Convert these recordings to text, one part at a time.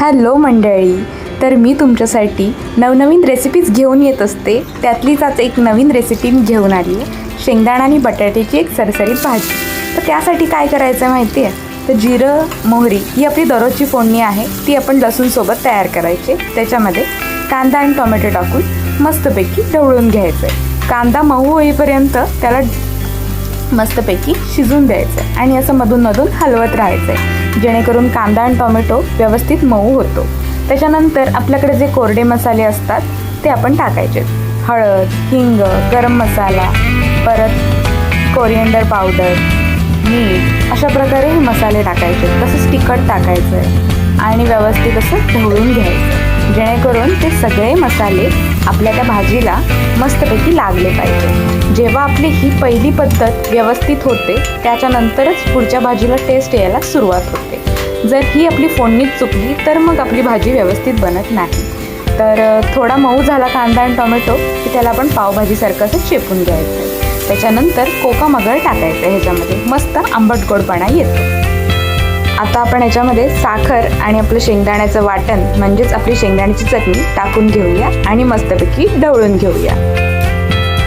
Hello मंडळी तर मी तुमच्यासाठी नवनवीन रेसिपीज घेऊन येत असते. त्यातलीच आज एक नवीन रेसिपी मी घेऊन आली आहे. शेंगदाणा आणि बटाट्याची एक सरसरीत भाजी. तर त्यासाठी काय करायचं माहिती आहे तर जिरं मोहरी ही आपली दररोजची फोडणी आहे. ती आपण लसूणसोबत तयार करायची. त्याच्यामध्ये कांदा आणि टोमॅटो टाकून मस्तपैकी ढवळून घ्यायचं आहे कांदा मऊ होईपर्यंत त्याला मस्तपैकी शिजून द्यायचं आहे आणि असं मधून मधून हलवत राहायचं आहे. जेणेकरून कांदा आणि टोमॅटो व्यवस्थित मऊ होतो. त्याच्यानंतर आपल्याकडे जे कोरडे मसाले असतात ते आपण टाकायचे. हळद हिंग गरम मसाला परत कोरिएंडर पावडर मीठ अशा प्रकारे हे मसाले टाकायचे. तसंच तिखट टाकायचं आहे. आणि व्यवस्थित असं ढवळून घ्यायचं करून ते सगळे मसाले आपल्या त्या भाजीला मस्तपैकी लागले पाहिजे. जेव्हा आपली ही पहिली पद्धत व्यवस्थित होते त्याच्यानंतरच पुढच्या भाजीला टेस्ट यायला सुरुवात होते. जर ही आपली फोडणीच चुकली तर मग आपली भाजी व्यवस्थित बनत नाही. तर थोडा मऊ झाला कांदा आणि टोमॅटो की त्याला आपण पावभाजीसारखं असं चेपून घ्यायचं. त्याच्यानंतर कोका मगर टाकायचं ह्याच्यामध्ये. मस्त आंबट गोडपणा येतो. आता आपण याच्यामध्ये साखर आणि आपलं शेंगदाण्याचं वाटण म्हणजेच आपली शेंगदाण्याची चटणी टाकून घेऊया आणि मस्तपैकी ढवळून घेऊया.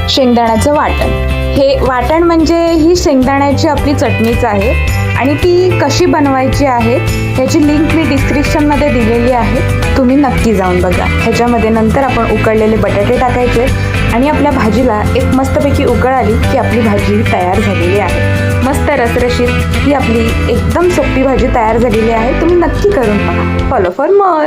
शेंगदाण्याचं वाटण. हे वाटण म्हणजे ही शेंगदाण्याची आपली चटणीच आहे आणि ती कशी बनवायची आहे ह्याची लिंक मी डिस्क्रिप्शनमध्ये दिलेली आहे. तुम्ही नक्की जाऊन बघा. ह्याच्यामध्ये नंतर आपण उकळलेले बटाटे टाकायचे आणि आपल्या भाजीला एक मस्तपैकी उकळ आली की आपली भाजी तयार झालेली आहे. मस्त रसरशीत ही आपली एकदम सोपी भाजी तयार झालेली आहे. तुम्ही नक्की करून पहा. Follow for much